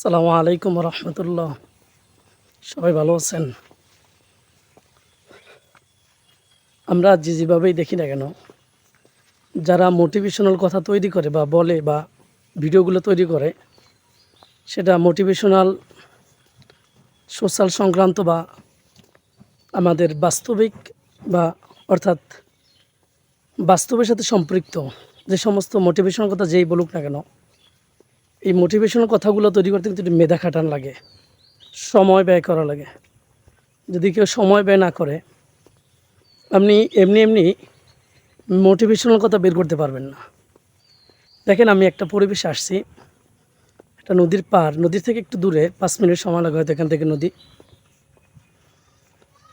আসসালামু আলাইকুম রহমতুল্লাহ। সবাই ভালো আছেন? আমরা যে যেভাবেই দেখি না কেন, যারা মোটিভেশনাল কথা তৈরি করে বা বলে বা ভিডিওগুলো তৈরি করে, সেটা মোটিভেশনাল সোশ্যাল সংক্রান্ত বা আমাদের বাস্তবিক বা অর্থাৎ বাস্তবের সাথে সম্পৃক্ত যে সমস্ত মোটিভেশনাল কথা যেই বলুক না কেন এই মোটিভেশনাল কথাগুলো তৈরি করতে কিন্তু একটু মেধা খাটান লাগে। সময় ব্যয় করা লাগে। যদি কেউ সময় ব্যয় না করে, আপনি এমনি এমনি মোটিভেশনাল কথা বের করতে পারবেন না। দেখেন, আমি একটা পরিবেশে আসছি। একটা নদীর পার নদীর থেকে একটু দূরে, পাঁচ মিনিট সময় লাগে হয়তো এখান থেকে নদী।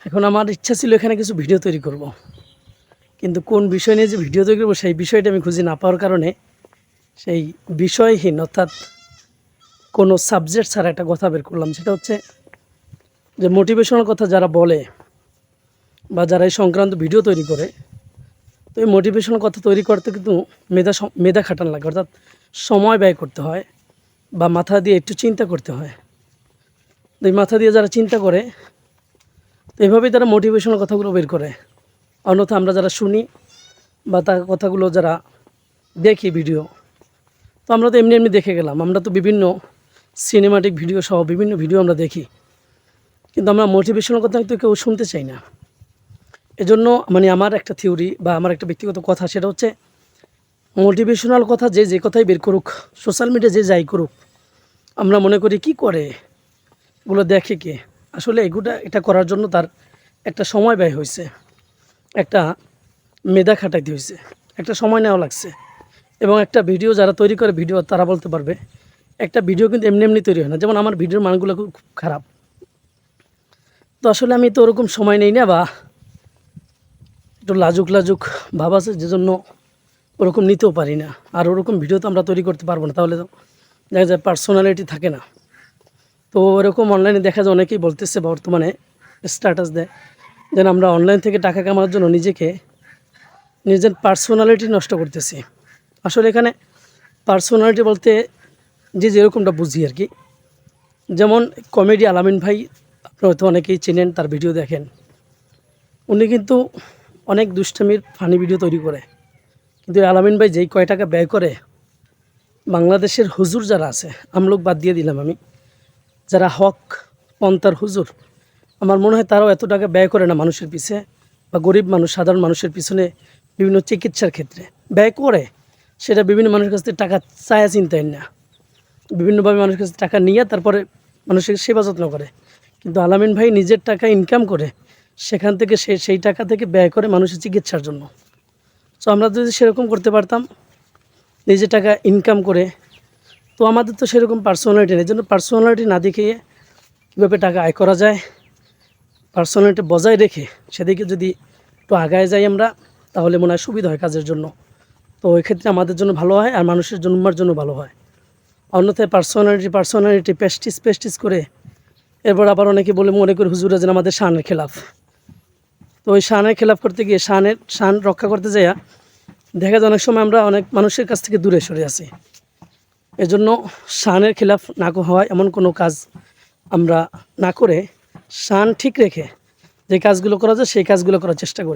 এখন আমার ইচ্ছা ছিল এখানে কিছু ভিডিও তৈরি করব। কিন্তু কোন বিষয় নিয়ে যে ভিডিও তৈরি করব, সেই বিষয়টা আমি খুঁজে না পাওয়ার কারণে সেই বিষয়হীন অর্থাৎ কোনো সাবজেক্ট ছাড়া একটা কথা বের করলাম। সেটা হচ্ছে যে মোটিভেশনাল কথা যারা বলে বা যারা এই সংক্রান্ত ভিডিও তৈরি করে, তো এই মোটিভেশনাল কথা তৈরি করতে কিন্তু মেধা মেধা খাটান লাগে। অর্থাৎ সময় ব্যয় করতে হয় বা মাথা দিয়ে একটু চিন্তা করতে হয়। তো এই মাথা দিয়ে যারা চিন্তা করে, তো এভাবেই তারা মোটিভেশনাল কথাগুলো বের করে। অন্যথা আমরা যারা শুনি বা তার কথাগুলো যারা দেখি ভিডিও তো আমরা তো এমনি এমনি দেখে গেলাম। আমরা তো বিভিন্ন সিনেমাটিক ভিডিও সহ বিভিন্ন ভিডিও আমরা দেখি। কিন্তু আমরা মোটিভেশনাল কথা তো কেউ শুনতে চাই না। এজন্য মানে আমার একটা থিওরি বা আমার একটা ব্যক্তিগত কথা সেটা হচ্ছে মোটিভেশনাল কথা যে যে কথাই বের করুক সোশ্যাল মিডিয়া যে যাই করুক, আমরা মনে করি কি করে? এগুলো দেখে কে? আসলে এগুলো এটা করার জন্য তার একটা সময় ব্যয় হয়েছে। একটা মেধা খাটাইতে হয়েছে। একটা সময় নেওয়া লাগছে। এবং একটা ভিডিও যারা তৈরি করে ভিডিও, তারা বলতে পারবে, একটা ভিডিও কিন্তু এমনি এমনি তৈরি হয় না। যেমন আমার ভিডিওর মানগুলো খুব খারাপ। তো আসলে আমি তো ওরকম সময় নেই না বা একটু লাজুক লাজুক ভাব আছে যে জন্য ওরকম নিতেও পারি না। আর ওরকম ভিডিও তো আমরা তৈরি করতে পারব না, তাহলে তো দেখা যায় পার্সোনালিটি থাকে না। তো ওরকম অনলাইনে দেখা যায় অনেকেই বলতেছে বর্তমানে স্ট্যাটাস দেয়, যেন আমরা অনলাইন থেকে টাকা কামানোর জন্য নিজেকে নিজের পার্সোনালিটি নষ্ট করতেছি। আসলে এখানে পার্সোনালিটি বলতে যে যেরকমটা বুঝি আর কি। যেমন কমেডি আলামিন ভাই, আপনারা হয়তো অনেকেই চেনেন, তার ভিডিও দেখেন। উনি কিন্তু অনেক দুষ্টামির ফানি ভিডিও তৈরি করে। কিন্তু আলামিন ভাই যেই কয় টাকা ব্যয় করে, বাংলাদেশের হুজুর যারা আছে, আমলোক বাদ দিয়ে দিলাম আমি, যারা হক পন্থার হুজুর, আমার মনে হয় তারাও এত টাকা ব্যয় করে না মানুষের পিছে, বা গরিব মানুষ, সাধারণ মানুষের পিছনে বিভিন্ন চিকিৎসার ক্ষেত্রে। ব্যয় করে সেটা বিভিন্ন মানুষের কাছ থেকে টাকা চায়া চিন্তায় না বিভিন্নভাবে মানুষের কাছে টাকা নিয়ে তারপরে মানুষের সেবা যত্ন করে। কিন্তু আলামিন ভাই নিজের টাকা ইনকাম করে, সেখান থেকে সে, সেই টাকা থেকে ব্যয় করে মানুষের চিকিৎসার জন্য। তো আমরা যদি সেরকম করতে পারতাম, নিজের টাকা ইনকাম করে, তো আমাদের তো সেরকম পার্সোনালিটি নেই। জন্য পার্সোনালিটি না দেখিয়ে কীভাবে টাকা আয় করা যায় পার্সোনালিটি বজায় রেখে সেদিকে যদি একটু আগায় যাই আমরা, তাহলে মনে হয় সুবিধা হয় কাজের জন্য। তো এক্ষেত্রে আমাদের জন্য ভালো হয় আর মানুষের জন্য আমার জন্য ভালো হয়। অন্যথায় পার্সোনালিটি পার্সোনালিটি পেস্টিস পেস্টিস করে এরপর আবার অনেকে বলে, মনে করি হুজুরা যেন আমাদের শানের খেলাফ। তো ওই শানের খেলাফ করতে গিয়ে, শানের, শান রক্ষা করতে যাইয়া দেখা যায় অনেক সময় আমরা অনেক মানুষের কাছ থেকে দূরে সরে আসি এজন্য শানের খেলাফ না হওয়ায় এমন কোনো কাজ আমরা না করে শান ঠিক রেখে যে কাজগুলো করা যায়, সেই কাজগুলো করার চেষ্টা করি।